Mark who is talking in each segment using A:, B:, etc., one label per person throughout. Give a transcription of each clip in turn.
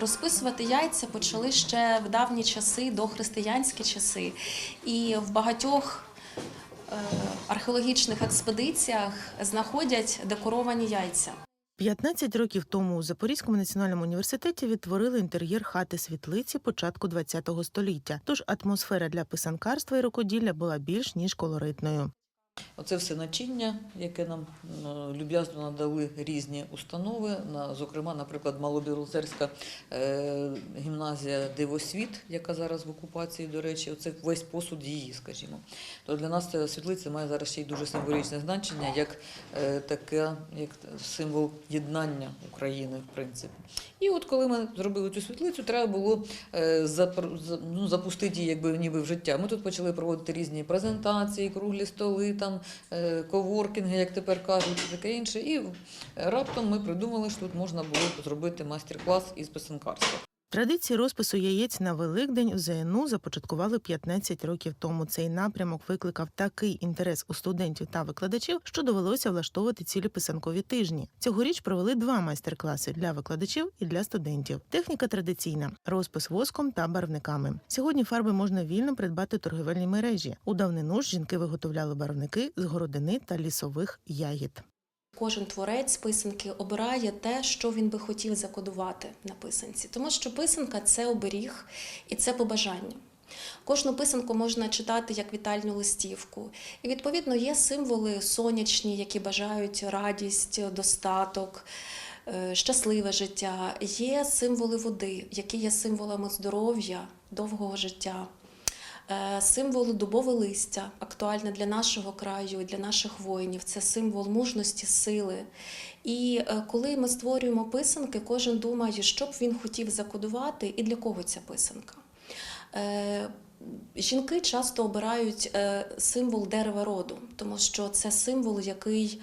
A: Розписувати яйця почали ще в давні часи, дохристиянські часи. І в багатьох е, археологічних експедиціях знаходять декоровані яйця.
B: 15 років тому у Запорізькому національному університеті відтворили інтер'єр хати світлиці початку ХХ століття. Тож атмосфера для писанкарства і рукоділля була більш ніж колоритною.
C: Оце все начиння, яке нам е, люб'язно надали різні установи. Зокрема, наприклад, Малобілозерська е, гімназія Дивосвіт, яка зараз в окупації, до речі, оце весь посуд її, скажімо. То для нас ця світлиця має зараз ще й дуже символічне значення, як е, таке, як символ єднання України, в принципі. І от коли ми зробили цю світлицю, треба було ну, запустити її якби ніби в життя. Ми тут почали проводити різні презентації, круглі столи, там е, коворкінги, як тепер кажуть, і таке інше. І раптом ми придумали, що тут можна було зробити майстер-клас із писанкарства.
B: Традиції розпису яєць на Великдень у ЗНУ започаткували 15 років тому. Цей напрямок викликав такий інтерес у студентів та викладачів, що довелося влаштовувати цілі писанкові тижні. Цьогоріч провели два майстер-класи для викладачів і для студентів. Техніка традиційна: розпис воском та барвниками. Сьогодні фарби можна вільно придбати в торгівельній мережі. У давнину ж жінки виготовляли барвники з городини та лісових ягід.
A: Кожен творець писанки обирає те, що він би хотів закодувати на писанці, тому що писанка це оберіг і це побажання. Кожну писанку можна читати як вітальну листівку. І відповідно є символи сонячні, які бажають радість, достаток, е, щасливе життя. Є символи води, які є символами здоров'я, довгого життя. Е, Символ дубове листя актуальне для нашого краю і для наших воїнів. Це символ мужності, сили. І е, коли ми створюємо писанки, кожен думає, що б він хотів закодувати і для кого ця писанка. Е, Жінки часто обирають символ дерева роду, тому що це символ, який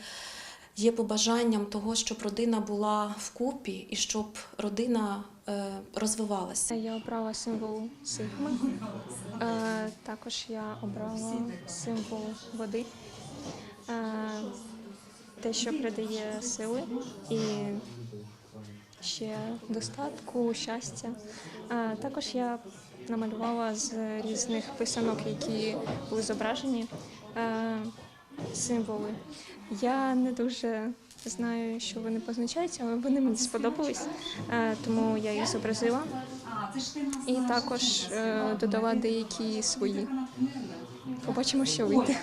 A: є побажанням того, щоб родина була вкупі і щоб родина е, розвивалася.
D: Я обрала символ сигми. Е, також я обрала символ води, е, те, що придає сили і ще достатку, щастя. Також я намалювала з різних писанок, які були зображені, символи. Я не дуже знаю, що вони позначають, але вони мені сподобались, е, тому я їх зобразила. І також е, додала деякі свої. Побачимо, що вийде.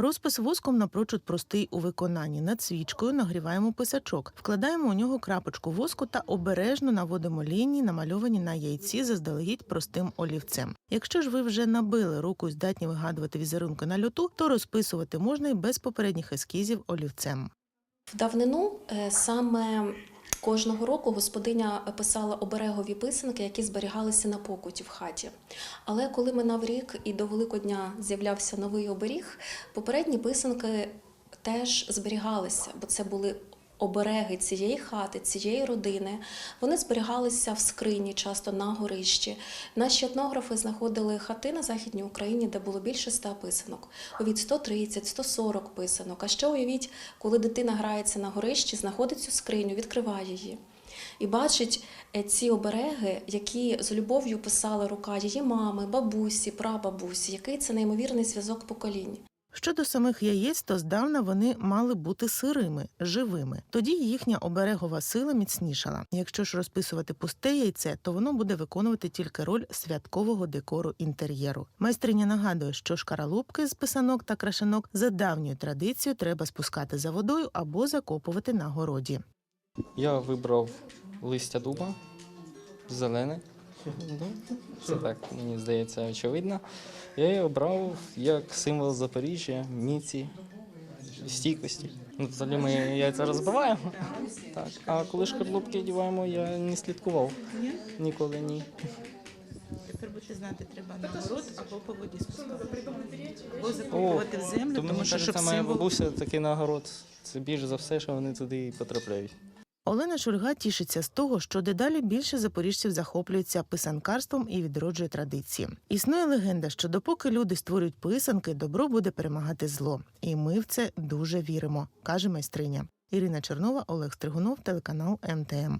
B: Розпис воском напрочуд простий у виконанні. Над свічкою нагріваємо писачок, вкладаємо у нього крапочку воску та обережно наводимо лінії, намальовані на яйці заздалегідь простим олівцем. Якщо ж ви вже набили руку і здатні вигадувати візерунки на льоту, то розписувати можна і без попередніх ескізів олівцем.
A: В давнину е, саме кожного року господиня писала оберегові писанки, які зберігалися на покуті в хаті. Але коли минав рік і до Великодня з'являвся новий оберіг, попередні писанки теж зберігалися, бо це були. Обереги цієї хати, цієї родини, вони зберігалися в скрині, часто на горищі. Наші етнографи знаходили хати на Західній Україні, де було більше ста писанок, від 130-140 писанок. А ще уявіть, коли дитина грається на горищі, знаходить цю скриню, відкриває її. І бачить е, ці обереги, які з любов'ю писала рука її мами, бабусі, прабабусі, який це неймовірний зв'язок поколінь.
B: Щодо самих яєць, то здавна вони мали бути сирими, живими. Тоді їхня оберегова сила міцнішала. Якщо ж розписувати пусте яйце, то воно буде виконувати тільки роль святкового декору інтер'єру. Майстриня нагадує, що шкаралупки з писанок та крашенок за давньою традицією треба спускати за водою або закопувати на городі.
E: Я вибрав листя дуба, зелене. Це так, мені здається, очевидно. Я її обрав як символ Запоріжжя, міці, стійкості. Ну, взагалі ми яйця розбиваємо. Так. А коли шкарлупки діваємо, я не слідкував. Ніколи ні.
F: Тепер будете знати, треба на город або по воді спускати. Або закопувати в землю,
E: то
F: тому що щоб
E: моя
F: символ...
E: бабуся такий нагород. Це більш за все, що вони туди і потрапляють.
B: Олена Шульга тішиться з того, що дедалі більше запоріжців захоплюються писанкарством і відроджує традиції. Існує легенда, що допоки люди створюють писанки, добро буде перемагати зло. І ми в це дуже віримо, каже майстриня. Ірина Чернова, Олег Стригунов, телеканал МТМ.